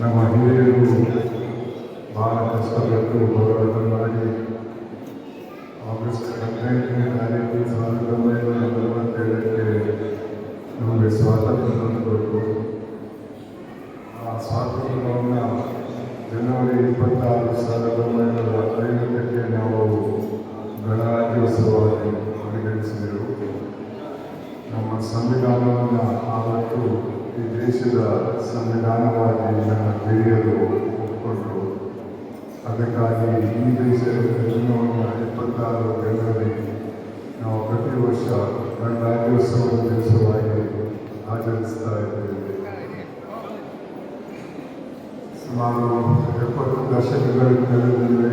ನಮ್ಮ ಹಿರಿಯರು ಭಾರತ ಕಷ್ಟಪಟ್ಟು ಹೋರಾಟ ಮಾಡಿ ಆಗಸ್ಟ್ ಹದಿನೈದನೇ ತಾರೀಕು ಸಾವಿರದ ಒಂಬೈನೂರ ನಲವತ್ತೇಳಕ್ಕೆ ನಮಗೆ ಸ್ವಾತಂತ್ರ್ಯ ತಂದುಕೊಟ್ಟು, ಆ ಸ್ವಾತಂತ್ರ್ಯವನ್ನು ಜನವರಿ ಇಪ್ಪತ್ತಾರು ಸಾವಿರದ ಒಂಬೈನೂರ ಐವತ್ತಕ್ಕೆ ನಾವು ಗಣರಾಜ್ಯೋತ್ಸವವಾಗಿ ಪರಿಗಣಿಸಿದೆವು. ನಮ್ಮ ಸಂವಿಧಾನವನ್ನು ಆವತ್ತು ಈ ದೇಶದ ಸಂವಿಧಾನವಾಗಿ ನನ್ನ ಹಿರಿಯರು ಒಪ್ಪಿಕೊಂಡರು ಅದಕ್ಕಾಗಿ ಈ ದೇಶದ ಜನ್ಮವನ್ನು ಇಪ್ಪತ್ತಾರು ಜನರಲ್ಲಿ ನಾವು ಪ್ರತಿ ವರ್ಷ ಗಣರಾಜ್ಯೋತ್ಸವದ ದಿವಸವಾಗಿ ಆಚರಿಸ್ತಾ ಇದ್ದೇವೆ. ಸುಮಾರು ಎಪ್ಪತ್ತು ದಶಕಗಳ ಕಳೆದಿವೆ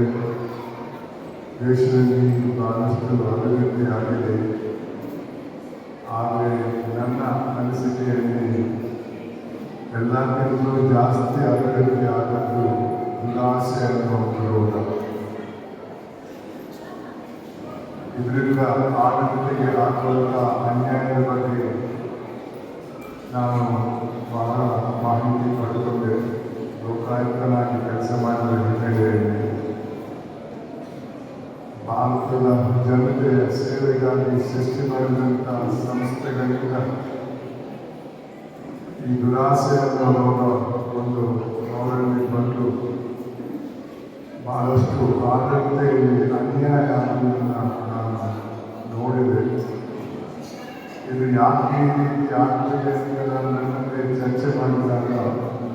ದೇಶದಲ್ಲಿ ಬಹಳಷ್ಟು ಅಭಿವೃದ್ಧಿ ಆಗಿದೆ. ಆದರೆ ನನ್ನ ಅನಿಸಿಕೆಯಲ್ಲಿ ಎಲ್ಲಕ್ಕಿಂತಲೂ ಜಾಸ್ತಿ ಅಭಿವೃದ್ಧಿ ಆಗದ್ದು ಉಲ್ಲಾಸೆ ಅನ್ನೋ ವಿರೋಧ ಇದರಿಂದ ಆಡಳಿತಕ್ಕೆ ಆಗುವಂಥ ಅನ್ಯಾಯದ ಬಗ್ಗೆ ನಾನು ಬಹಳ ಮಾಹಿತಿ ಪಡೆದುಕೊಂಡೆ ಲೋಕಾಯುಕ್ತನಾಗಿ ಕೆಲಸ ಮಾಡಿದ ಹಿನ್ನೆಲೆಯಲ್ಲಿ ಭಾರತದ ಜನತೆಯ ಸೇವೆಗಾಗಿ ಸೃಷ್ಟಿ ಮಾಡಿದಂಥ ಸಂಸ್ಥೆಗಳಿಂದ ಈ ದುರಾಸೆ ಅನ್ನೋದು ಒಂದು ಅವರಲ್ಲಿ ಬಂದು ಬಹಳಷ್ಟು ಆಡಳಿತೆಯಲ್ಲಿ ಅನ್ಯಾಯ ಆಗುವುದನ್ನು ನಾನು ನೋಡಿದೆ. ಇದು ಯಾಕೆ ರೀತಿ ಆಗ್ತದೆ ಅಂತ ನಾನು ಚರ್ಚೆ ಮಾಡಿದಾಗ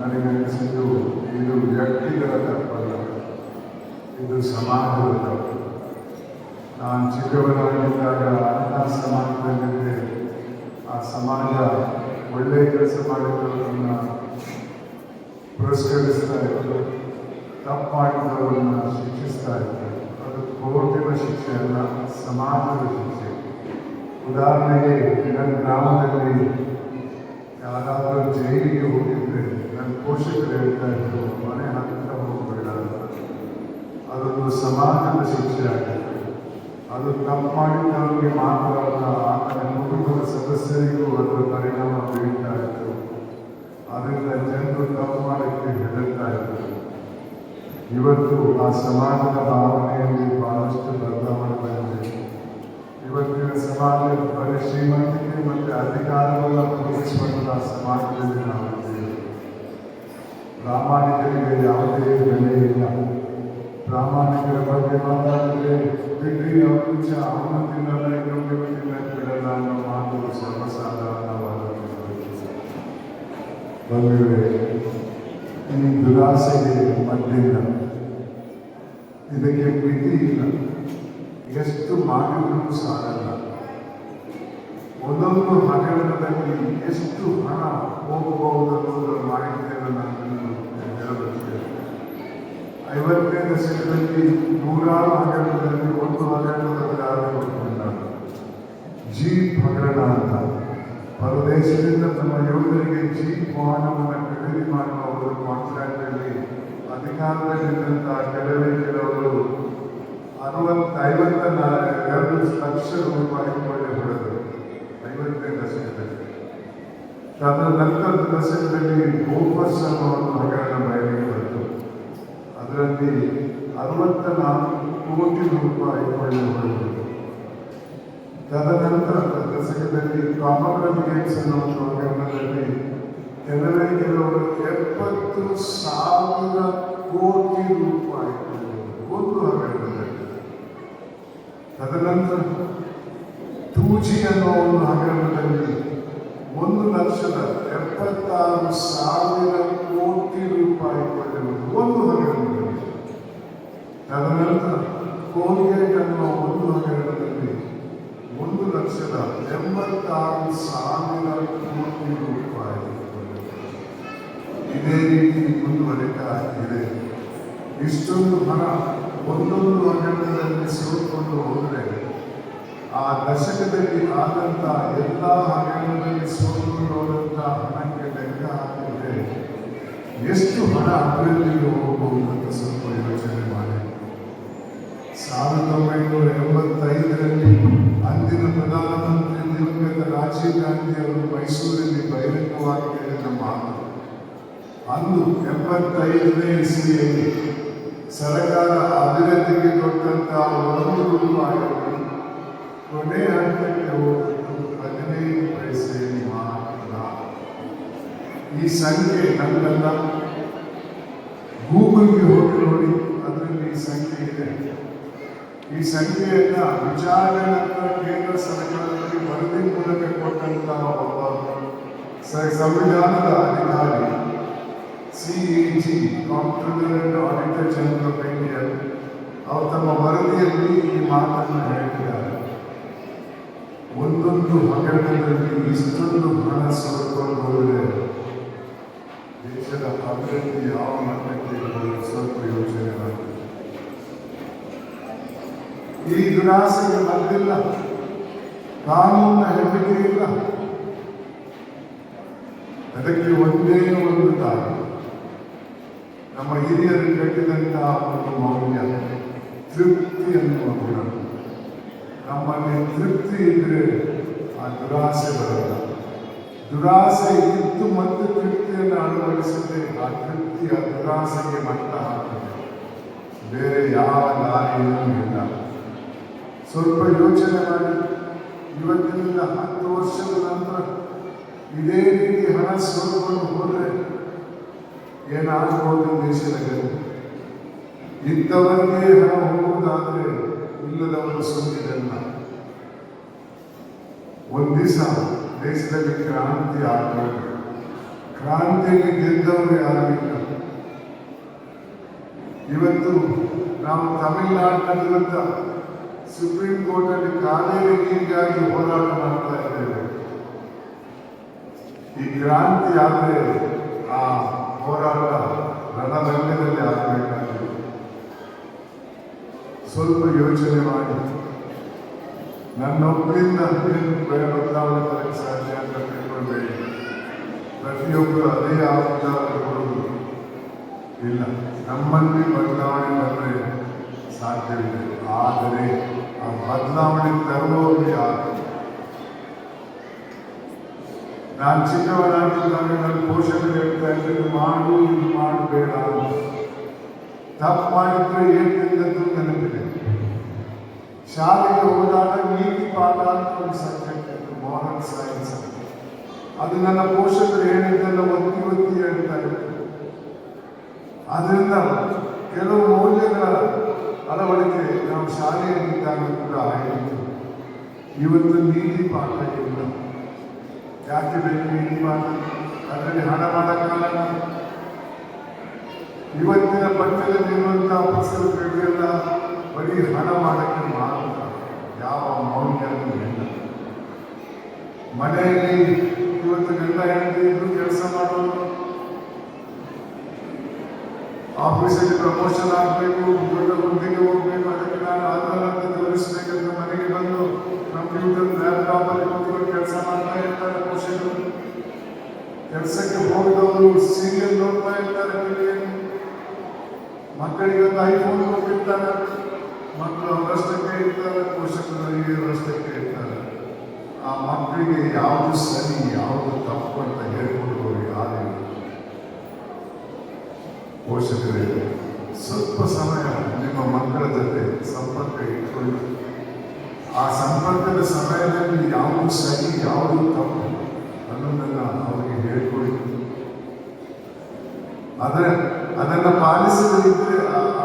ನನಗೆ ಅನಿಸಿದ್ದು, ಇದು ವ್ಯಕ್ತಿಗಳ ತಪ್ಪಲ್ಲ, ಇದು ಸಮಾಜದ ತಪ್ಪು. ನಾನು ಚಿಕ್ಕವನಾಗಿದ್ದಾಗ ಅಂಥ ಸಮಾಜದಲ್ಲಿದ್ದೆ. ಆ ಸಮಾಜ ಒಳ್ಳೆಯ ಕೆಲಸ ಮಾಡಿದವರನ್ನು ಪುರಸ್ಕರಿಸ್ತಾ ಇತ್ತು ತಪ್ಪು ಮಾಡಿದವರನ್ನು ಶಿಕ್ಷಿಸ್ತಾ ಇತ್ತು ಅದು ಕೋರ್ಟಿನ ಶಿಕ್ಷೆ ಅಲ್ಲ, ಸಮಾಜದ ಶಿಕ್ಷೆ. ಉದಾಹರಣೆಗೆ ನನ್ನ ಗ್ರಾಮದಲ್ಲಿ ಯಾರಾದರೂ ಜೈಲಿಗೆ ಹೋಗಿದ್ರೆ ನನ್ನ ಪೋಷಕರು ಹೇಳ್ತಾ ಇದ್ರು, ಮನೆ ಹತ್ತಿರ ಹೋಗಬೇಡ. ಅದೊಂದು ಸಮಾಜದ ಶಿಕ್ಷೆ ಆಗಿದೆ ಅದು ತಪ್ಪು ಮಾಡಿದವರಿಗೆ ಮಾತ್ರ ಕುಟುಂಬದ ಸದಸ್ಯರಿಗೂ ಅದರ ಪರಿಣಾಮ ಬೀಳ್ತಾ ಇತ್ತು. ಅದರಿಂದ ಜನರು ತಪ್ಪು ಮಾಡಕ್ಕೆ ಹೆದರ್ತಾ ಇದ್ರು. ಇವತ್ತು ಆ ಸಮಾಜದ ಭಾವನೆಯಲ್ಲಿ ಬಹಳಷ್ಟು ಬದಲಾವಣೆ ಬಂದಿದೆ. ಇವತ್ತಿನ ಸಮಾಜ ಬರೀ ಶ್ರೀಮಂತಿಕೆ ಮತ್ತು ಅಧಿಕಾರವನ್ನು ಪ್ರೋತ್ಸಾಹಿಸುವಂತಹ ಸಮಾಜದಲ್ಲಿ ನಾವು ಇದ್ದೇವೆ ಪ್ರಾಮಾಣಿಕರಿಗೆ ಯಾವುದೇ ಬೆಲೆ ಇಲ್ಲ. ಪ್ರಾಮಾಣಿಕರ ಬಗ್ಗೆ ಮಾತಾಡಿದರೆ ಅವರಿಂದ ಅವನ ತಿನ್ನಲ್ಲ ಬಂದಿವೆ ಈ ದುರಾಸೆಗೆ ಮದ್ದಿಲ್ಲ ಇದಕ್ಕೆ ಮಿತಿ ಇಲ್ಲ. ಎಷ್ಟು ಮಾಡಿದ್ರೂ ಸಾಲಲ್ಲ. ಒಂದೊಂದು ಹಗರಣದಲ್ಲಿ ಎಷ್ಟು ಹಣ ಹೋಗಬಹುದು ಅನ್ನೋದರ ಮಾಹಿತಿಯನ್ನು ನಾನು ಹೇಳಬಲ್ಲೆ. ಐವತ್ತನೇ ದಶಕದಲ್ಲಿ ನೂರಾರು ಹಗರಣದಲ್ಲಿ ಒಂದು ಹಗರಣದ ಉದಾಹರಣೆ ನಾನು ಜೀಪ್ ಹಗರಣ ಅಂತ. ಪರದೇಶದಿಂದ ತಮ್ಮ ಯೋಧರಿಗೆ ಜೀಪ್ ವಾಹನವನ್ನು ಖರೀದಿ ಮಾಡುವವರು ಒಂದು ಕಾಂಟ್ರಾಕ್ಟ್ ಅಲ್ಲಿ ಅಧಿಕಾರದಲ್ಲಿದ್ದಂತಹ ಕೆಲವೇ ಕೆಲವರು ಅರವತ್ತು ಐವತ್ತ ಎರಡು ಲಕ್ಷ ರೂಪಾಯಿ ಕೊಳ್ಳೆ ಹೊಡೆದರು. ಐವತ್ತನೇ ದಶಕದಲ್ಲಿ. ತದನಂತರದ ದಶಕದಲ್ಲಿ ಗೋಪಸ್ ಅನ್ನೋ ಒಂದು ಹಗರಣ ಬಯಲಿಗೆ ಬಂತು ಅದರಲ್ಲಿ ಅರವತ್ತ ನಾಲ್ಕು ಕೋಟಿ ರೂಪಾಯಿ ಕೊಳ್ಳೆ ಹೊಡೆದರು. ತದನಂತರ ದಶಕದಲ್ಲಿ ಕಾಮನ್ವೆಲ್ತ್ ಗೇಮ್ಸ್ ಅನ್ನೋ ಪ್ರೋಗ್ರಾಮ್ನಲ್ಲಿ ಕೆಲವೇ ಕೆಲವರು ಎಪ್ಪತ್ತು ಸಾವಿರ ಕೋಟಿ ರೂಪಾಯಿ ಒಂದು ಹಗರಣದಲ್ಲಿ. ತದನಂತರ ಟೂ ಜಿ ಅನ್ನೋ ಒಂದು ಹಗರಣದಲ್ಲಿ ಒಂದು ಲಕ್ಷದ ಎಪ್ಪತ್ತಾರು ಸಾವಿರ ಕೋಟಿ ರೂಪಾಯಿ ಪಡೆಯುವುದು ಒಂದು ಹಗರಣದಲ್ಲಿ. ತದನಂತರ ಕೋಲ್ಗೇಟ್ ಅನ್ನೋ ಒಂದು ಹಗರಣದಲ್ಲಿ ಲಕ್ಷದ ಎಂಬತ್ತಾರು ಸಾವಿರ ಕೋಟಿ ರೂಪಾಯಿ. ಇದೇ ರೀತಿ ಮುಂದುವರಿತಾ ಇದೆ ಇಷ್ಟೊಂದು ಹಣ ಒಂದೊಂದು ಹಗರಣದಲ್ಲಿ ಸೇರಿಕೊಂಡು ಹೋದರೆ ಆ ದಶಕದಲ್ಲಿ ಆದಂಥ ಎಲ್ಲ ಹಗರಣದಲ್ಲಿ ಸೋಲು ನೋಡುವಂಥ ಹಣಕ್ಕೆ ಲೆಕ್ಕ ಹಾಕಿದರೆ ಎಷ್ಟು ಹಣ ಅಭಿವೃದ್ಧಿಗೆ ಹೋಗಬಹುದು ಅಂತ ಸ್ವಲ್ಪ ಯೋಚನೆ ಮಾಡಿ ಸಾವಿರದ ಒಂಬೈನೂರ ಎಂಬತ್ತೈದರಲ್ಲಿ ಅಂದಿನ ಪ್ರಧಾನಮಂತ್ರಿ ದಿವಂಗತ ರಾಜೀವ್ ಗಾಂಧಿ ಅವರು ಮೈಸೂರಲ್ಲಿ ಬಹಿರಂಗವಾಗಿ ಹೇಳಿದ ಮಾತು. ಅಂದು ಎಂಬತ್ತೈದನೇ ಇಸ್ವಿಯಲ್ಲಿ ಸರ್ಕಾರ ಅಭಿವೃದ್ಧಿಗೆ ಕೊಟ್ಟಂತಹ ಒಂದು ರೂಪಾಯಿಯಲ್ಲಿ ಕೊನೆ ಹಂತಕ್ಕೆ ಹೋದದ್ದು ಹದಿನೈದು ಪೈಸೆ ಮಾತ್ರ. ಈ ಸಂಖ್ಯೆ ನಮ್ಮೆಲ್ಲ ಗೂಗಲ್ಗೆ ಹೋಗಿ ನೋಡಿ, ಅದರಲ್ಲಿ ಈ ಸಂಖ್ಯೆ ಇದೆ. ಈ ಸಂಖ್ಯೆಯನ್ನ ವಿಚಾರಣೆ ಕೇಂದ್ರ ಸರ್ಕಾರದಲ್ಲಿ ವರದಿ ಮೂಲಕ ಕೊಟ್ಟಂತಹ ಒಬ್ಬ ಸ- ಸಂವಿಧಾನದ ಅಧಿಕಾರಿ comptroller and auditor general of India ಅವರು ತಮ್ಮ ವರದಿಯಲ್ಲಿ ಈ ಮಾತನ್ನು ಹೇಳಿದ್ದಾರೆ ಒಂದೊಂದು ಹಗರಣದಲ್ಲಿ ಇಷ್ಟೊಂದು ಹಣ ಸೊರಕೊಂಡು ಹೋದರೆ ದೇಶದ ಅಭಿವೃದ್ಧಿ ಯಾವ ಮಟ್ಟಕ್ಕೆ ಇರಬಹುದು ಸ್ವಲ್ಪ ಯೋಚನೆ ಮಾಡಿ ಈ ದುರಾಸೆಗೆ ಬಂದಿಲ್ಲ ಕಾನೂನಿನ ಹೆದರಿಕೆ ಇಲ್ಲ ಅದಕ್ಕೆ ಒಂದೇ ಒಂದು ದಾರಿ ನಮ್ಮ ಹಿರಿಯರು ಕಟ್ಟಿದಂತಹ ಒಂದು ಮೌಲ್ಯ ತೃಪ್ತಿ ಎನ್ನುವ ಗುಣ ನಮ್ಮಲ್ಲಿ ತೃಪ್ತಿ ಇದ್ರೆ ಆ ದುರಾಸೆ ಬರಲ್ಲ ದುರಾಸೆ ಇದ್ದು ಮತ್ತು ತೃಪ್ತಿಯನ್ನು ಅಳವಡಿಸದೆ ಆ ತೃಪ್ತಿ ಆ ದುರಾಸೆಗೆ ಮಟ್ಟ ಹಾಕ್ತದೆ ಬೇರೆ ಯಾವ ದಾರಿಯೂ ಇಲ್ಲ ಸ್ವಲ್ಪ ಯೋಚನೆ ಮಾಡಿ. ಇವತ್ತಿನಿಂದ ಹತ್ತು ವರ್ಷದ ನಂತರ ಇದೇ ರೀತಿ ಹಣ ಸ್ವಲ್ಪ ಹೋದರೆ ಏನಾಗಬಹುದು ದೇಶದ ಗತಿ ಇದ್ದವರಿಗೆ ಹಣ ಹೋಗುವುದಾದರೆ ಇಲ್ಲದವರು ಸುಂದಿದಲ್ಲ ಒಂದು ದೇಶದಲ್ಲಿ ಕ್ರಾಂತಿ ಆಗಬೇಕು ಕ್ರಾಂತಿಯಲ್ಲಿ ಗೆದ್ದವರು ಯಾರಿಲ್ಲ ಇವತ್ತು ನಾವು ತಮಿಳುನಾಡಿನ ಸುಪ್ರೀಂ ಕೋರ್ಟ್ ಅಲ್ಲಿ ಕಾವೇರಿ ನೀರಿಗಾಗಿ ಹೋರಾಟ ಮಾಡ್ತಾ ಇದ್ದೇವೆ. ಈ ಕ್ರಾಂತಿ ಆದರೆ ಆ ಹೋರಾಟ ರಣರಂಗದಲ್ಲಿ ಆಗಬೇಕಾಗಿದೆ. ಸ್ವಲ್ಪ ಯೋಚನೆ ಮಾಡಿ. ನನ್ನೊಬ್ಬರಿಂದ ಬೆಳೆ ಬದಲಾವಣೆ ತರಕ್ಕೆ ಸಾಧ್ಯ ಅಂತ ತಿಳ್ಕೊಳ್ಬೇಡಿ ಪ್ರತಿಯೊಬ್ಬರು ಅದೇ ಆಧಾರ ಕೊಡುವುದು ಇಲ್ಲ. ನಮ್ಮಲ್ಲಿ ಬದಲಾವಣೆ ಬಂದರೆ ಸಾಧ್ಯವಿದೆ. ಆದರೆ ಆ ಬದಲಾವಣೆ ತರುವವರು ಯಾರು? ನಾನು ಚಿಕ್ಕವನಾಗಿದ್ದಾಗ ನನ್ನ ಪೋಷಕರು ಹೇಳ್ತಾ ಇದ್ದೆ, "ಇದು ಮಾಡು, ಇದು ಮಾಡಬೇಡ ತಪ್ಪು ಮಾಡಿದ್ರೆ ಏನು ತಿಂದದ್ದು ನೆನಪಿದೆ ಶಾಲೆಗೆ ಹೋದಾಗ ನೀತಿ ಪಾಠ ಅಂತ ಒಂದು ಸಬ್ಜೆಕ್ಟ್ ಮಾರಲ್ ಸೈನ್ಸ್ ಅದು ನನ್ನ ಪೋಷಕರು ಹೇಳಿದ್ದೆಲ್ಲ ಒತ್ತಿ ಒತ್ತಿ ಹೇಳ್ತಾ ಇತ್ತು ಅದರಿಂದ ಕೆಲವು ಮೌಲ್ಯಗಳ ಅಳವಡಿಕೆ ನಾವು ಶಾಲೆಯಲ್ಲಿದ್ದಾಗ ಕೂಡ ಆಯಿತು. ಇವತ್ತು ನೀಲಿ ಪಾಠ ಇಲ್ಲ. ಯಾಕೆ ಬೇಕು ನೀಲಿ ಪಾಠ? ಅದರಲ್ಲಿ ಹಣ ಮಾಡೋಕ್ಕಾಗಲ್ಲ ಇವತ್ತಿನ ಪಠ್ಯದಲ್ಲಿರುವಂತಹ ಪುಸ್ತಕಗಳಿಗೆಲ್ಲ ಬರೀ ಹಣ ಮಾಡಕ್ಕೆ ಮಾತ್ರ ಯಾವ ಮೌಲ್ಯನೂ ಇಲ್ಲ. ಮನೆಯಲ್ಲಿ ಇವತ್ತು ಗಂಡ ಹೆಂಡತಿ ಕೆಲಸ ಮಾಡೋರು? ಆಫೀಸಲ್ಲಿ ಪ್ರಮೋಷನ್ ಆಗಬೇಕು ದೊಡ್ಡ ಹುದ್ದೆಗೆ ಹೋಗ್ಬೇಕು, ಅದಕ್ಕೆ ನಾನು ಅದರಂತೆ ತೋರಿಸ್ಬೇಕಂತ ಮನೆಗೆ ಬಂದು ಕಂಪ್ಯೂಟರ್ ಲ್ಯಾಪ್ಟಾಪಲ್ಲಿ ಕೂತ್ಕೊಂಡು ಕೆಲಸ ಮಾಡ್ತಾ ಇರ್ತಾರೆ ಪೋಷಕರು ಕೆಲಸಕ್ಕೆ ಹೋಗಿದವರು ಸೀರಿಯಲ್ ನೋಡ್ತಾ ಇರ್ತಾರೆ ಮಕ್ಕಳಿಗೆ ಒಂದು ಐಫೋನ್ ಕೊಟ್ಟಿರ್ತಾರೆ. ಮಕ್ಕಳು ಅವರಷ್ಟಕ್ಕೆ ಇರ್ತಾರೆ ಪೋಷಕರಿಗೆ ಅವರಷ್ಟಕ್ಕೆ ಇರ್ತಾರೆ. ಆ ಮಕ್ಕಳಿಗೆ ಯಾವುದು ಸರಿ, ಯಾವುದು ತಪ್ಪು ಅಂತ ಹೇಳ್ಕೊಡುವವರು ಯಾರಿಲ್ಲ ಪೋಷಕರೇ ಸ್ವಲ್ಪ ಸಮಯ ನಿಮ್ಮ ಮಕ್ಕಳ ಜೊತೆ ಸಂಪರ್ಕ ಇಟ್ಕೊಳ್ಳಿ. ಆ ಸಂಪರ್ಕದ ಸಮಯದಲ್ಲಿ ಯಾವುದು ಸರಿ, ಯಾವುದು ತಪ್ಪು ಅನ್ನೋದನ್ನ ಅವರಿಗೆ ಹೇಳ್ಕೊಳ್ಳಿ. ಆದರೆ ಅದನ್ನು ಪಾಲಿಸದಿದ್ದರೆ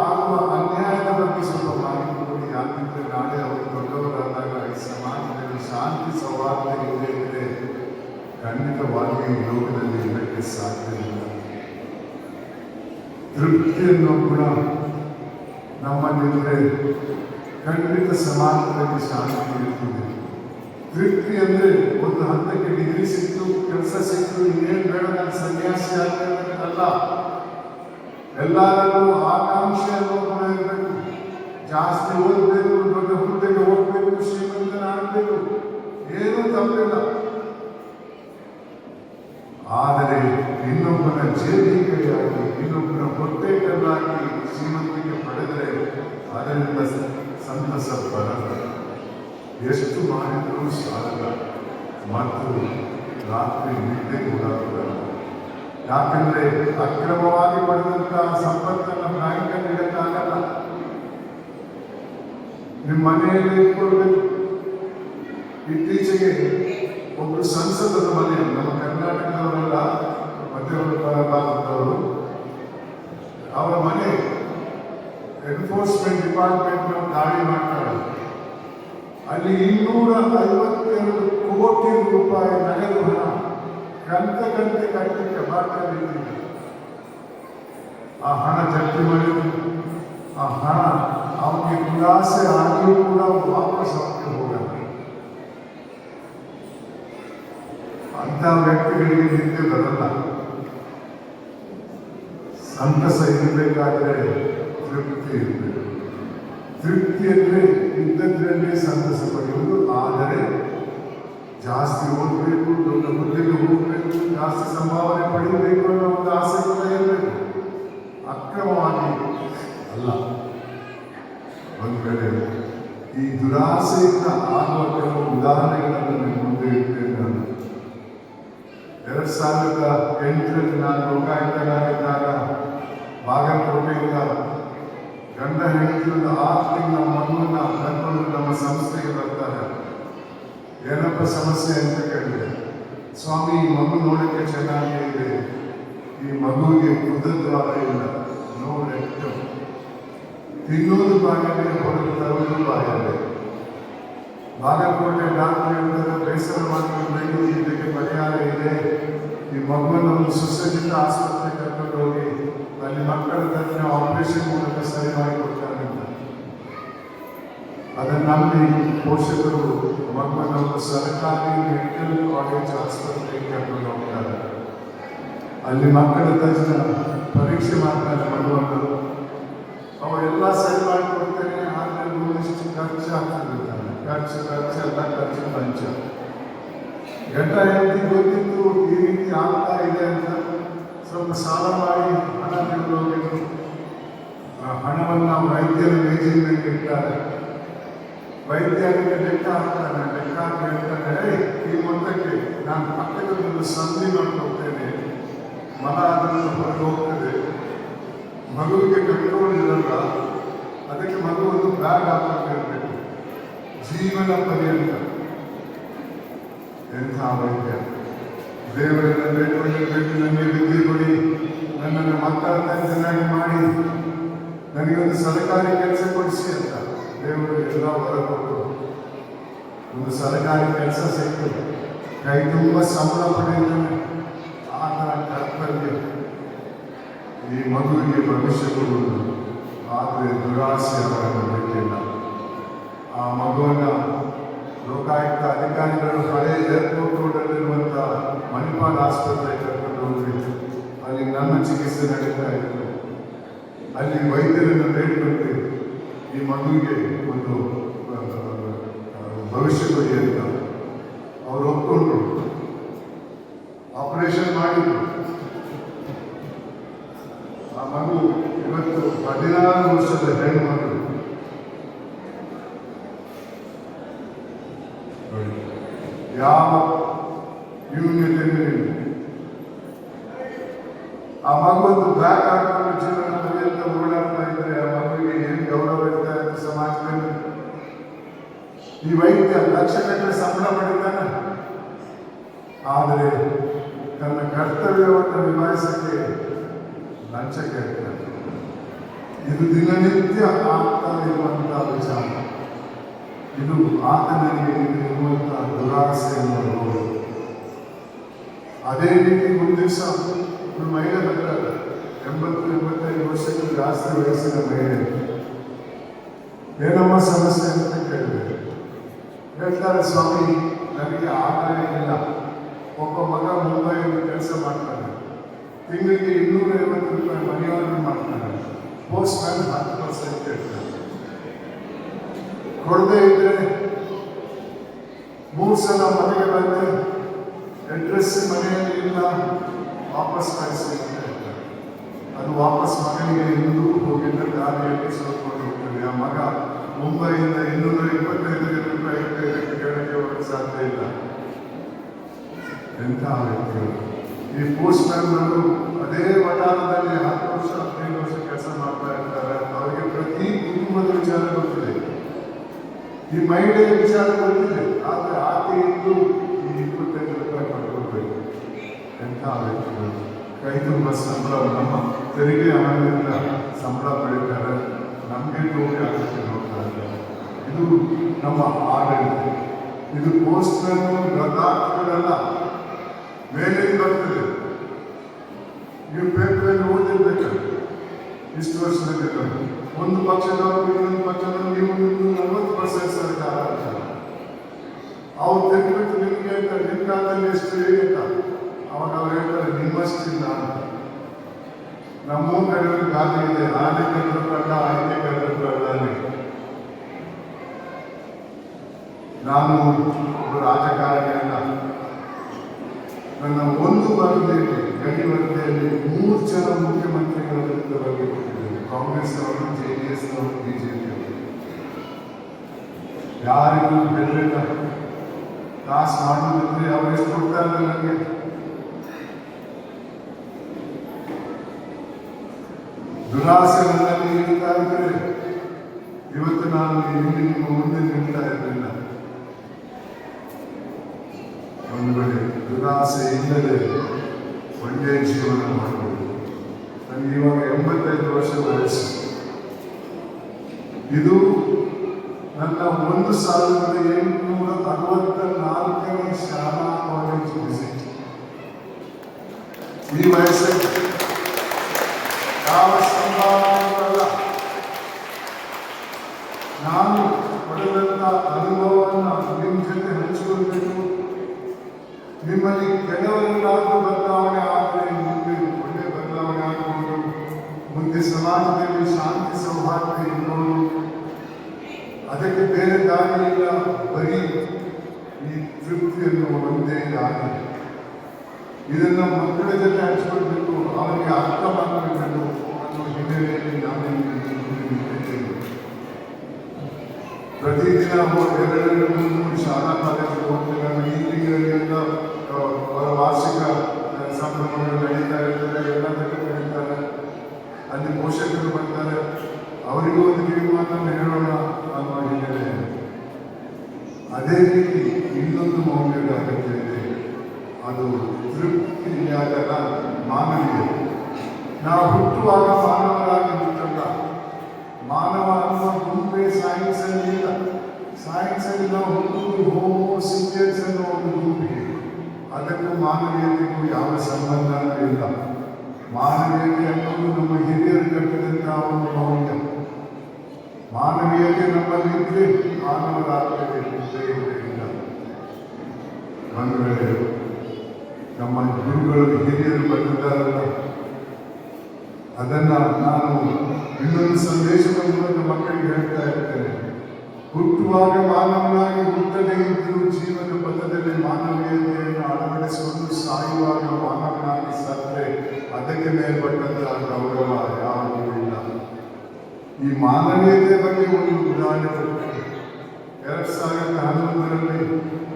ಆಗುವ ಅನ್ಯಾಯದ ಬಗ್ಗೆ ಸ್ವಲ್ಪ ಮಾಹಿತಿ ಕೊಡಿ. ಯಾಕಂದ್ರೆ ನಾಳೆ ಅವರು ದೊಡ್ಡವರಾದಾಗ ಈ ಸಮಾಜದಲ್ಲಿ ಶಾಂತಿ ಸೌಹಾರ್ದ ಇದೆ ಇದ್ದರೆ ಖಂಡಿತವಾಗಿ ಈ ಲೋಕದಲ್ಲಿ ಇರಲಿಕ್ಕೆ ಸಾಧ್ಯವಿಲ್ಲ. ತೃಪ್ತಿ ಕೂಡ ನಮ್ಮಲ್ಲಿದ್ದರೆ ಖಂಡಿತ ಸಮಾಜದಲ್ಲಿ ಶಾಂತಿ ಇರ್ತದೆ. ತೃಪ್ತಿ ಅಂದರೆ ಒಂದು ಹಂತಕ್ಕೆ ಡಿಗ್ರಿ ಸಿಕ್ತು, ಕೆಲಸ ಸಿಕ್ತು, ಇನ್ನೇನು ಬೇಡ, ನಾನು ಸನ್ಯಾಸಿ ಆಗಬೇಕಲ್ಲ ಎಲ್ಲರಲ್ಲೂ ಆಕಾಂಕ್ಷೆ ಅನ್ನೋ ಕೂಡ ಇರಬೇಕು. ಜಾಸ್ತಿ ಓದಬೇಕು, ದೊಡ್ಡ ಹುದ್ದೆಗೆ ಹೋಗ್ಬೇಕು, ಶ್ರೀಮಂತನಾಗಬೇಕು. ಏನೂ ತಪ್ಪಿಲ್ಲ. ಆದರೆ ಇನ್ನೊಬ್ಬನ ಜೇಬಿಗೆಯಾಗಿ, ಇನ್ನೊಬ್ಬನ ಹೊಟ್ಟೆಗಲ್ಲಾಗಿ ಶ್ರೀಮಂತಿಕೆ ಪಡೆದರೆ ಅದರಿಂದ ಸಂತಸ ಬರಲ್ಲ. ಎಷ್ಟು ಮಾಡಿದರೂ ಸಾಲಲ್ಲ ಮತ್ತು ರಾತ್ರಿ ನಿದ್ದೆ ಕೂಡ ಬರಲ್ಲ. ಯಾಕೆಂದರೆ ಅಕ್ರಮವಾಗಿ ಪಡೆದಂತಹ ಸಂಪತ್ತನ್ನು ಬ್ಯಾಂಕಲ್ಲಿ ನೀಡಕ್ಕಾಗಲ್ಲ ನಿಮ್ಮ ಮನೆಯಲ್ಲಿ ಇಟ್ಕೊಳ್ಬೇಕು. ಇತ್ತೀಚೆಗೆ ಒಬ್ಬರು ಸಂಸದರ ಮನೆ ನಮ್ಮ ಕರ್ನಾಟಕದವರೆಲ್ಲ ಮಧ್ಯವರ್ಗ ಭಾಗದವರು ಅವರ ಮನೆ ಎನ್ಫೋರ್ಸ್ಮೆಂಟ್ ಡಿಪಾರ್ಟ್ಮೆಂಟ್ ದಾಳಿ ಮಾಡ್ತಾರೆ. ಅಲ್ಲಿ ಇನ್ನೂರ ಐವತ್ತೆರಡು ಕೋಟಿ ರೂಪಾಯಿ ನಗದು ಹಣ ಕಂತೆ ಕಂತೆ ಕಟ್ಟಲಿಕ್ಕೆ ಬಾಕಿಯಾಗಿದ್ದೀನಿ ಆ ಹಣ ಜಪ್ತಿ ಮಾಡಿದ್ರು. ಆ ಹಣ ಅವನಿಗೆ ದುರಾಸೆ ಆಗಿಯೂ ಕೂಡ ವಾಪಸ್ ಅವನಿಗೆ ಅಂತ ವ್ಯಕ್ತಿಗಳಿಗೆ ನಿದ್ದೆ ಬರಲ್ಲ. ಸಂತಸ ಇರಬೇಕಾದ್ರೆ ತೃಪ್ತಿ ಇರಬೇಕು. ತೃಪ್ತಿ ಅಂದ್ರೆ ಇದ್ದದ್ರಲ್ಲೇ ಸಂತಸ ಪಡೆಯುವುದು. ಆದರೆ ಜಾಸ್ತಿ ಓದಬೇಕು, ದೊಡ್ಡ ಹುದ್ದೆಗೆ ಹೋಗಬೇಕು, ಜಾಸ್ತಿ ಸಂಭಾವನೆ ಪಡೆಯಬೇಕು ಅನ್ನೋ ಒಂದು ಆಸೆ ಕೂಡ ಇರಬೇಕು. ಅಕ್ರಮವಾಗಿ ಅಲ್ಲ. ಒಂದು ಕಡೆ ಈ ದುರಾಸೆಯಿಂದ ಆಗುವ ಕೆಲವು ಉದಾಹರಣೆಗಳನ್ನು ನಿಮ್ಮ ಮುಂದೆ ಇರ್ತೇನೆ ನಾನು. ಎರಡ್ ಸಾವಿರದ ಎಂಟರಲ್ಲಿ ನಾನು ಲೋಕಾಯುಕ್ತನಾಗಿದ್ದಾಗ ಬಾಗಲಕೋಟೆಯಿಂದ ಗಂಡ ಹೆಂಡತಿಯಿಂದ ಆರು ತಿಂಗಳ ಮಗುವನ್ನ ಕರ್ಕೊಂಡು ನಮ್ಮ ಸಂಸ್ಥೆಗೆ ಬರ್ತಾರೆ. ಏನಪ್ಪ ಸಮಸ್ಯೆ ಅಂತ ಕೇಳಿದೆ. ಸ್ವಾಮಿ, ಈ ಮಗು ನೋಡಕ್ಕೆ ಚೆನ್ನಾಗಿ ಇದೆ. ಈ ಮಗುವಿಗೆ ಕುದದ್ವಾರ ಇಲ್ಲ. ನೋಡಿ ತಿನ್ನೋದು ಬಾಯಲ್ಲಿ ಹೊರಗೆ ತರೋದು ಬಾಯಲ್ಲಿ. ಬಾಗಲಕೋಟೆ ಡಾಕ್ಟರ್ ಬೇಸರ ಇದಕ್ಕೆ ಪರಿಹಾರ ಇದೆ. ಈ ಮಗುವನ್ನು ಸುಸಜ್ಜಿತ ಆಸ್ಪತ್ರೆಗೆ ಕರ್ಕೊಂಡು ಹೋಗಿ ಅಲ್ಲಿ ಮಕ್ಕಳ ತಜ್ಞ ಆಪರೇಷನ್ ಮೂಲಕ ಸರಿ ಮಾಡಿಕೊಡ್ತಾರೆ ಅದನ್ನು ಪೋಷಕರು ಮಗುವನ್ನು ಸರ್ಕಾರಿ ಮೆಡಿಕಲ್ ಕಾಲೇಜ್ ಆಸ್ಪತ್ರೆಗೆ ಕರ್ಕೊಂಡು ಹೋಗ್ತಾರೆ. ಅಲ್ಲಿ ಮಕ್ಕಳ ತಜ್ಞ ಪರೀಕ್ಷೆ ಮಾಡ್ತಾರೆ ಮಗುವನ್ನು. ಅವೆಲ್ಲ ಸರಿ ಮಾಡಿಕೊಡ್ತೇನೆ, ಆದರೆ ಒಂದಿಷ್ಟು ಖರ್ಚು ಆಗ್ತಿರ್ತಾನೆ ಖರ್ಚು ಖರ್ಚು ಎಲ್ಲ ಖರ್ಚು ಪಂಚ ಗಂಡ ಹೆಂಡತಿ ಗೊತ್ತಿತ್ತು ಈ ರೀತಿ ಆಗ್ತಾ ಇದೆ ಅಂತ ಸ್ವಲ್ಪ ಸಾಲ ಮಾಡಿ ಹಣ ತೆಗೆದು ಆ ಹಣವನ್ನು ವೈದ್ಯರ ಮೇಲೆ ಇಡ್ತಾರೆ ವೈದ್ಯ ಅದಕ್ಕೆ ಲೆಕ್ಕ ಹಾಕ್ತಾನೆ ಲೆಕ್ಕ ಹಾಕಿ ಹೇಳ್ತಾನೆ ಈ ಮೊತ್ತಕ್ಕೆ ನಾನು ಪಕ್ಕದಲ್ಲಿ ಒಂದು ಸಂಧಿ ಮಾಡ್ಕೊಳ್ತೇನೆ ಮನ ಅದನ್ನು ಹೊರಗೆ ಹೋಗ್ತದೆ ಮಗುವಿಗೆ ಕಟ್ಕೊಂಡಿರಲ್ಲ ಅದಕ್ಕೆ ಮಗು ಒಂದು ಬ್ಯಾಗ್ ಹಾಕೊಂಡಿರ್ಬೇಕು ಜೀವನ ಪರ್ಯಂತ. ಎಂಥ ವೈದ್ಯ. ದೇವರನ್ನ ಬೇಡಿಕೊಂಡಿರ್ಬೇಕು ನನಗೆ ಬುದ್ಧಿ ಕೊಡಿ. ನನ್ನನ್ನು ಮಕ್ಕಳನ್ನ ಚೆನ್ನಾಗಿ ಮಾಡಿ. ನನಗೊಂದು ಸರಕಾರಿ ಕೆಲಸ ಕೊಡಿಸಿ ಅಂತ ದೇವರು ಎಲ್ಲ ಹೊರ ಕೊಟ್ಟು. ಒಂದು ಸರಕಾರಿ ಕೆಲಸ ಸಿಗ್ತದೆ ಕೈ ತುಂಬ ಸಂಬಳ ಪಡೆಯುತ್ತಾನೆ ಆ ಥರ ಕರ್ತವ್ಯ. ಈ ಮಗುವಿಗೆ ಭವಿಷ್ಯ ಕೊಡುವುದು. ಆದರೆ ದುರಾಸೆ ಅವರನ್ನು ಬಿಟ್ಟಿಲ್ಲ ಆ ಮಗುವನ್ನು ಲೋಕಾಯುಕ್ತ ಅಧಿಕಾರಿಗಳು ಹಳೆ ಏರ್ಪೋರ್ಟ್ ರೋಡಲ್ಲಿರುವಂಥ ಮಣಿಪಾಲ್ ಆಸ್ಪತ್ರೆಗೆ ಕರ್ಕೊಂಡು ಹೋಗಿ ಅಲ್ಲಿ ನನ್ನ ಚಿಕಿತ್ಸೆ ನಡೀತಾ ಇತ್ತು. ಅಲ್ಲಿ ವೈದ್ಯರನ್ನು ಬೇಡಿಕೊಂಡು ಈ ಮಗುವಿಗೆ ಒಂದು ಭವಿಷ್ಯದ ಅಂತ ಅವರು ಒಪ್ಕೊಂಡ್ರು. ಆಪರೇಷನ್ ಮಾಡಿದ್ರು. ಆ ಮಗು ಇವತ್ತು ಹದಿನಾರು ವರ್ಷದ ಹೆಣ್ಣು ಮಗಳು ನೋಡಿ, ಯಾವ ಯೂನಿಯನ್ ಆ ಮಗು ಒಂದು ಬ್ಯಾಗ್ ಹಾಕೊಂಡು ಜೀವನ ಪರ್ಯಂತ ಓಡಾಡ್ತಾ ಇದ್ರೆ ಆ ಮಗುವಿಗೆ ಏನು ಗೌರವ ಇರ್ತಾ ಇದೆ ಸಮಾಜದಲ್ಲಿ? ಈ ವೈದ್ಯ ಲಕ್ಷ ಗಟ್ಟಲೆ ಸಂಬಳ ಪಡಿತಾನೆ. ಆದರೆ ತನ್ನ ಕರ್ತವ್ಯವನ್ನು ನಿಭಾಯಿಸಕ್ಕೆ ಲಂಚ ಕೇಳ್ತಾನೆ ಇದು ದಿನನಿತ್ಯ ಆಗ್ತಾ ಇರುವಂತಹ ವಿಚಾರ. ಇದು ಆತನಿಗೆ ಇರುವಂತಹ ದುರಾಸೆಯನ್ನು ಅನ್ನೋದು ಅದೇ ರೀತಿ ಒಂದು ದಿವಸ ಒಂದು ಮಹಿಳೆ ಬರ್ತಾರೆ ಎಂಬತ್ತು, ಎಂಬತ್ತೈದು ವರ್ಷಕ್ಕೂ ಜಾಸ್ತಿ ವಯಸ್ಸಿನ ಮಹಿಳೆ. ಏನಮ್ಮ ಸಮಸ್ಯೆ ಅಂತ ಕೇಳಿದೆ. ಹೇಳ್ತಾರೆ, ಸ್ವಾಮಿ, ನನಗೆ ಆದಾಯ ಇಲ್ಲ. ಒಬ್ಬ ಮಗ ಮುಂಬೈಯಲ್ಲಿ ಕೆಲಸ ಮಾಡ್ತಾನೆ. ತಿಂಗಳಿಗೆ ಇನ್ನೂರ ಐವತ್ತು ರೂಪಾಯಿ ಮನೆಯವರನ್ನು ಮಾಡ್ತಾನೆ. ಪೋಸ್ಟ್ ಮ್ಯಾನ್ ಹತ್ತು ಪರ್ಸೆಂಟ್ ಕೇಳ್ತಾನೆ. ಕೊಡದೇ ಇದ್ರೆ ಮೂರು ಸಲ ಮನೆಗೆ ಬಂದು ಅಡ್ರೆಸ್ ಮನೆಯಲ್ಲಿ ಇಲ್ಲ, ವಾಪಸ್ ಕಳಿಸಿ ಅದು ವಾಪಸ್ ಮನೆಗೆ ಇನ್ನೂ ಹೋಗಿದ್ದ ದಾರಿಯಲ್ಲಿ ಸ್ವಲ್ಪಕೊಂಡು ಹೋಗ್ತದೆ. ಆ ಮಗ ಮುಂಬೈಯಿಂದ ಇನ್ನೂರ ಇಪ್ಪತ್ತೈದು ರೂಪಾಯಿ ಸಾಧ್ಯ ಇಲ್ಲ. ಎಂಥ ಈ ಪೋಸ್ಟ್ ಮ್ಯಾನ್ಗಳು ಅದೇ ವಟಾರದಲ್ಲಿ ಹತ್ತು ವರ್ಷ ಹದಿನೈದು ವರ್ಷ ಕೆಲಸ ಮಾಡ್ತಾ ಇರ್ತಾರೆ ಅವರಿಗೆ ಪ್ರತಿ ಕುಟುಂಬದ ವಿಚಾರ ಗೊತ್ತಿದೆ ಈ ಮಹಿಳೆಯ ವಿಚಾರ ಬಂದಿದೆ. ಆದರೆ ಆಕೆ ಇಂದು ಈ ಇಪ್ಪತ್ತೈದು ರೂಪಾಯಿ ಪಡ್ಕೊಳ್ಬೇಕು ಎಂಥ ವ್ಯಕ್ತಿಗಳು ಕೈ ತುಂಬ ಸಂಬಳ ನಮ್ಮ ತೆರಿಗೆ ಹಣದಿಂದ ಸಂಬಳ ಪಡೀತಾರೆ. ನಮಗೆ ಟೋಪಿ ಆಗುತ್ತೆ ನೋಡ್ತಾ ಇದ್ದಾರೆ. ಇದು ನಮ್ಮ ಆಡಳಿತ. ಇದು ಪೋಸ್ಟ್ ಮ್ಯಾನ್ ಮೇಲೆ ಬರ್ತದೆ. ನೀವು ಪೇಪರಲ್ಲಿ ಓದಿರ್ಬೇಕು? ಇಷ್ಟು ವರ್ಷದಲ್ಲಿ ಒಂದು ಪಕ್ಷದವರು ಇನ್ನೊಂದು ಪಕ್ಷದವರು, ನೀವು ನಿಮ್ದು ನಲವತ್ತು ಪರ್ಸೆಂಟ್ ಸರ್ಕಾರ ಅಂತ. ಅವ್ರು ತೆಗೆದ್ಬಿಟ್ಟು ನಿಮ್ಗೆ ಹೇಳ್ತಾರೆ ನಿಮ್ಮ ಕಾಲದಲ್ಲಿ ಎಷ್ಟು ಹೇಗಿತ್ತ ಅವಾಗ ಅವ್ರು ಹೇಳ್ತಾರೆ, ನಿಮ್ಮಷ್ಟಿಲ್ಲ ಅಂತ. ನಮ್ಮ ಕಡೆ ಗಾದೆ ಇದೆ. ಆನೆ ಕದ್ರು ಕಂಡ ಆಯ್ಕೆ ಕದ್ರು ಕಳ್ಳನೇ ನಾನು ಒಬ್ಬ ರಾಜಕಾರಣಿಯಲ್ಲ. ನನ್ನ ಒಂದು ವರದಿಯಲ್ಲಿ ಗಡಿ ವರದಿಯಲ್ಲಿ ಮೂರು ಜನ ಮುಖ್ಯಮಂತ್ರಿಗಳ ವಿರುದ್ಧ ಕೊಟ್ಟಿದ್ದೇನೆ ಕಾಂಗ್ರೆಸ್ ಅವರು ಜೆ ಡಿ ಎಸ್ ಅವರು ಬಿಜೆಪಿ ಅವರು ಯಾರಿಗೂ ಬೆಲ್ಲ ಕಾಸು ಮಾಡೋದಿದ್ರೆ ಅವ್ರು ಎಷ್ಟು ಕೊಡ್ತಾ ನನಗೆ ದುರಾಸೆ ನನ್ನಲ್ಲಿ ಇದ್ರೆ ಇವತ್ತು ನಾನು ಇಲ್ಲಿ ನಿಮ್ಮ ಮುಂದೆ ನಿಲ್ತಾ ಇರಲಿಲ್ಲ. ಒಂದು ವೇಳೆ ದುರಾಸೆ ಇಲ್ಲದೆ ಒಳ್ಳೆಯ ಜೀವನ ನನಗೆ ಇವಾಗ ಎಂಬತ್ತೈದು ವರ್ಷ ವಯಸ್ಸು. ಇದು ನನ್ನ ಒಂದು ಸಾವಿರದ ಎಂಟುನೂರ ಅರವತ್ತ ನಾಲ್ಕನೇ ಶಾಲಾ ಕಾಲೇಜ್ ವಿಸಿಟ್ ಈ ವಯಸ್ಸಲ್ಲಿ ಯಾವ ಸಂಭಾವನೆಗಳಲ್ಲ ನಾನು ಪಡೆದಂತ ಅನುಭವವನ್ನು ನಿಮ್ಮ ಜೊತೆ ಹಂಚಿಕೊಳ್ಬೇಕು. ನಿಮ್ಮಲ್ಲಿ ಕೆಲವರೆಲ್ಲಾದರೂ ಬದಲಾವಣೆ ಆದರೆ ಮುಂದೆ ಸಮಾಜದಲ್ಲಿ ಶಾಂತಿ ಸೌಹಾರ್ದ ಇರಬಹುದು ಅದಕ್ಕೆ ಬೇರೆ ದಾರಿ ಇಲ್ಲ. ಬರೀ ಈ ತೃಪ್ತಿಯನ್ನು ಒಂದೇ ದಾರಿ. ಇದನ್ನು ಮಕ್ಕಳ ಜೊತೆ ಹಂಚಿಕೊಳ್ಬೇಕು. ಅವರಿಗೆ ಅರ್ಥ ಮಾಡಬೇಕು ಅನ್ನೋ ಹಿನ್ನೆಲೆಯಲ್ಲಿ ನಿಂತಿದ್ದೇನೆ. ಪ್ರತಿದಿನ ಮೂರು ಶಾಲಾ ಕಾಲೇಜಿಗೆ ಹೋಗ್ತೇನೆ ಈ ತಿಂಗಳಿಗೆಲ್ಲ ಅವರ ವಾರ್ಷಿಕ ಸಂಭ್ರಮಗಳು ನಡೀತಾ ಕರೀತಾರೆ ಅಲ್ಲಿ ಪೋಷಕರು ಬರ್ತಾರೆ. ಅವರಿಗೂ ಒಂದು ಕಿವಿ ಮಾತನ್ನು ಹೇಳೋಣ ಅನ್ನೋ ಹಿನ್ನೆಲೆ ಅದೇ ರೀತಿ ಇನ್ನೊಂದು ಮೌಲ್ಯದ ಅಗತ್ಯ ಇದೆ. ಅದು ತೃಪ್ತಿಯಾಗದ ಮಾನವೀಯ. ನಾವು ಹುಟ್ಟುವಾಗ ಮಾನವರಾಗಿ ಹುಟ್ಟಲ್ಲ ಮಾನವ ಅನ್ನುವ ಗುಂಪೇ ಸೈನ್ಸ್ ಅಲ್ಲಿ ಇಲ್ಲ. ಸೈನ್ಸ್ ಅಲ್ಲಿ ನಾವು ಹುಟ್ಟುವುದು ಹೋಮೋ ಸಿಂಪಿಯನ್ಸ್ ಅನ್ನೋ ಒಂದು ಗುಂಪಿಗೆ ಅದಕ್ಕೂ ಮಾನವೀಯತೆಗೂ ಯಾವ ಸಂಬಂಧನೂ ಇಲ್ಲ. ಮಾನವೀಯತೆ ಅನ್ನೋದು ನಮ್ಮ ಹಿರಿಯರು ಕಟ್ಟಿದಂತಹ ಒಂದು ಮೌಲ್ಯ. ಮಾನವೀಯತೆ ನಮ್ಮಲ್ಲಿದ್ದರೆ ಮಾನವರಾಗ್ತದೆ ಇಲ್ಲ ಒಂದು ವೇಳೆ ನಮ್ಮ ಗುರುಗಳು, ಹಿರಿಯರು ಬಂದಿದ್ದಾರಲ್ಲ, ಅದನ್ನು ನಾನು ಇನ್ನೊಂದು ಸಂದೇಶವನ್ನು ನನ್ನ ಮಕ್ಕಳಿಗೆ ಹೇಳ್ತಾ ಇರ್ತೇನೆ. ಹುಟ್ಟುವಾಗ ಮಾನವನಾಗಿ ಹುಟ್ಟದೇ ಇದ್ದರೂ ಜೀವನ ಪಥದಲ್ಲಿ ಮಾನವೀಯತೆಯನ್ನು ಅಳವಡಿಸಿಕೊಂಡು ಸಾಯುವಾಗ ಮಾನವನಾಗಿ ಸತ್ತರೆ ಅದಕ್ಕೆ ಮೇಲ್ಪಟ್ಟಂತಹ ಗೌರವ ಯಾವುದೂ ಇಲ್ಲ ಈ ಮಾನವೀಯತೆ ಬಗ್ಗೆ ಒಂದು ಉದಾಹರಣೆ ಎರಡ್ ಸಾವಿರದ ಹನ್ನೊಂದರಲ್ಲಿ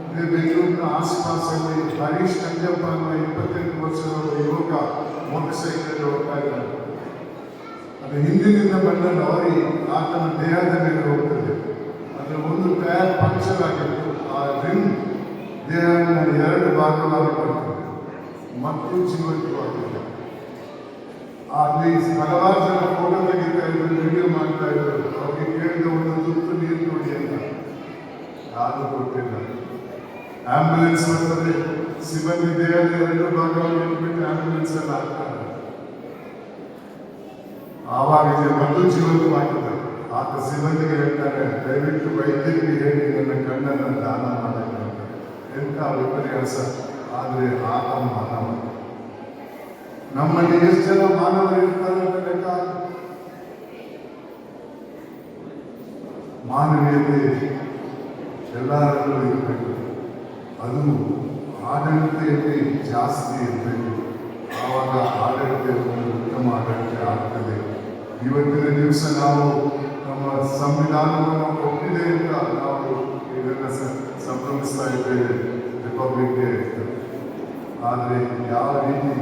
ಇದೇ ಬೆಂಗಳೂರಿನ ಆಸುಪಾಸಲ್ಲಿ ಹರೀಶ್ ನಂಜಪ್ಪ ಅನ್ನುವ ಇಪ್ಪತ್ತೆಂಟು ವರ್ಷದ ಯುವಕ ಮೋಟರ್ ಸೈಕಲ್ ಹೋಗ್ತಾ ಇದ್ದಾನೆ. ಅದು ಹಿಂದಿನಿಂದ ಬಂದ ಲಾರಿ ಆತನ ದೇಹದ ಮೇಲೆ ಹೋಗ್ತದೆ. ಅದರ ಒಂದು ಟಯರ್ ಪಂಕ್ಚರ್ ಆಗಿತ್ತು. ಆ ರಿಂಗ್ ದೇಹನ ಎರಡು ಭಾಗವಾಗಿ ಬರ್ತದೆ. ಮತ್ತು ಜೀವಂತವಾಗಿದೆ. ಅಲ್ಲಿ ಹಲವಾರು ಜನ ಫೋಟೋ ತೆಗಿತಾ ಇದ್ರು ವಿಡಿಯೋ ಮಾಡ್ತಾ ಇದ್ರು. ಅವ್ರಿಗೆ ಕೇಳಿದ ಒಂದು ತುತ್ತು ನೀರು ನೋಡಿ ಅಂತ. ಯಾರು ಕೊಟ್ಟಿಲ್ಲ. ಆಂಬ್ಯುಲೆನ್ಸ್ ಬರ್ತದೆ. ಸಿಬ್ಬಂದಿ ದೇಹದ ಎರಡು ಭಾಗವನ್ನು ಇಟ್ಬಿಟ್ಟು ಆಂಬ್ಯುಲೆನ್ಸ್ ಎಲ್ಲ ಹಾಕ್ತಾರೆ ಆವಾಗ ಮತ್ತು ಜೀವಂತವಾಗಿದ್ದಾರೆ ಆತ ಸಿಬ್ಬಂದಿಗೆ ಹೇಳ್ತಾರೆ, ದಯವಿಟ್ಟು ವೈದ್ಯರಿಗೆ ಹೇಳಿ, ನನ್ನ ಕಣ್ಣನ್ನು ದಾನ ಮಾಡಿದ್ದಾರೆ. ಎಂಥ ವಿಪರ್ಯಾಸ. ಆದರೆ ಆತ ಮಾನವ ನಮ್ಮಲ್ಲಿ ಎಷ್ಟು ಜನ ಮಾನವರು ಇರ್ತಾರೆ ಅಂತ ಲೆಕ್ಕ. ಮಾನವೀಯತೆ ಎಲ್ಲರಲ್ಲೂ ಇರಬೇಕು. ಅದು ಆಡಳಿತೆಯಲ್ಲಿ ಜಾಸ್ತಿ ಇರಬೇಕು. ಆವಾಗ ಆಡಳಿತ ಉತ್ತಮ ಆಡಳಿತ ಆಗ್ತದೆ. ಇವತ್ತಿನ ದಿವಸ ನಾವು ನಮ್ಮ ಸಂವಿಧಾನವನ್ನು ಒಪ್ಪಿದೆ ಅಂತ ನಾವು ಇದನ್ನು ಸಂಭ್ರಮಿಸ್ತಾ ಇದ್ದೇವೆ. ರಿಪಬ್ಲಿಕ್ ಡೇ ಆದರೆ ಯಾವ ರೀತಿ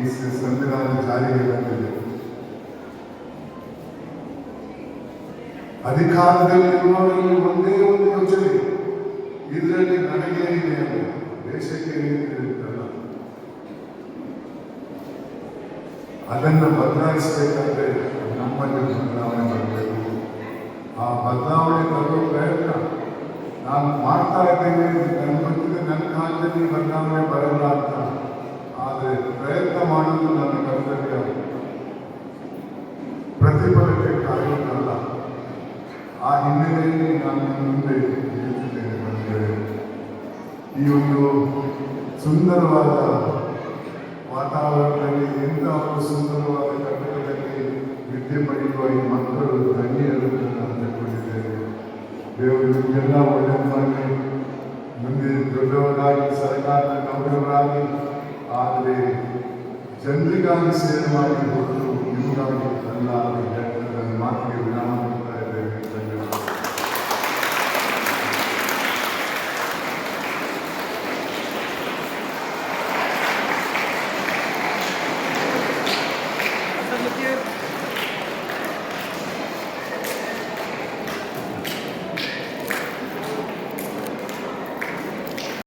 ಈ ಸಂವಿಧಾನ ಜಾರಿಗೆ ಬಂದಿದೆ ಒಂದೇ ಒಂದು ಯೋಚನೆ. ಇದರಲ್ಲಿ ನನಗೇನಿದೆ ಅಂತ. ದೇಶಕ್ಕೆ ಅದನ್ನು ಬದಲಾಯಿಸಬೇಕಂದ್ರೆ ನಮ್ಮಲ್ಲಿ ಬದಲಾವಣೆ ಬರಬೇಕು. ಆ ಬದಲಾವಣೆ ತರುವ ಪ್ರಯತ್ನ ನಾನು ಮಾಡ್ತಾ ಇದ್ದೇನೆ. ನನ್ನ ಗೊತ್ತಿದೆ ನನ್ನ ಕಾಲದಲ್ಲಿ ಬದಲಾವಣೆ ಬರಲ್ಲ ಅಂತ. ಪ್ರಯತ್ನ ಮಾಡೋದು ನನ್ನ ಕರ್ತವ್ಯ. ಪ್ರತಿಫಲಕ್ಕೆ ಕಾಯುವುದಲ್ಲ ಆ ಹಿನ್ನೆಲೆಯಲ್ಲಿ ನಾನು ಮುಂದೆ ನಿಲ್ಲುತ್ತಿದ್ದೇನೆ ಬಂದರೆ ಈ ಒಂದು ಸುಂದರವಾದ ವಾತಾವರಣದಲ್ಲಿ, ಎಂಥ ಒಂದು ಸುಂದರವಾದ ಕಟ್ಟಡದಲ್ಲಿ ವಿದ್ಯೆ ಪಡೆಯುವ ಈ ಮಕ್ಕಳು, ಧನ್ಯರು ನಾನು ತಿಳ್ಕೊಂಡಿದ್ದೇನೆ. ದೇವರು ನಿಮಗೆಲ್ಲ ಒಳ್ಳೆಯದು ಮಾಡಲಿ ಮುಂದೆ ದೊಡ್ಡವರಾಗಿ, ಸರ್ಕಾರದ ನೌಕರರಾಗಿ ಆದರೆ ಜನರಿಗಾಗಿ ಸೇವೆ ಮಾಡಿ ಹೊರತು ನಿಮಗಾಗಿ ಅಲ್ಲ ಮಾತಿಗೆ ವಿರಾಮ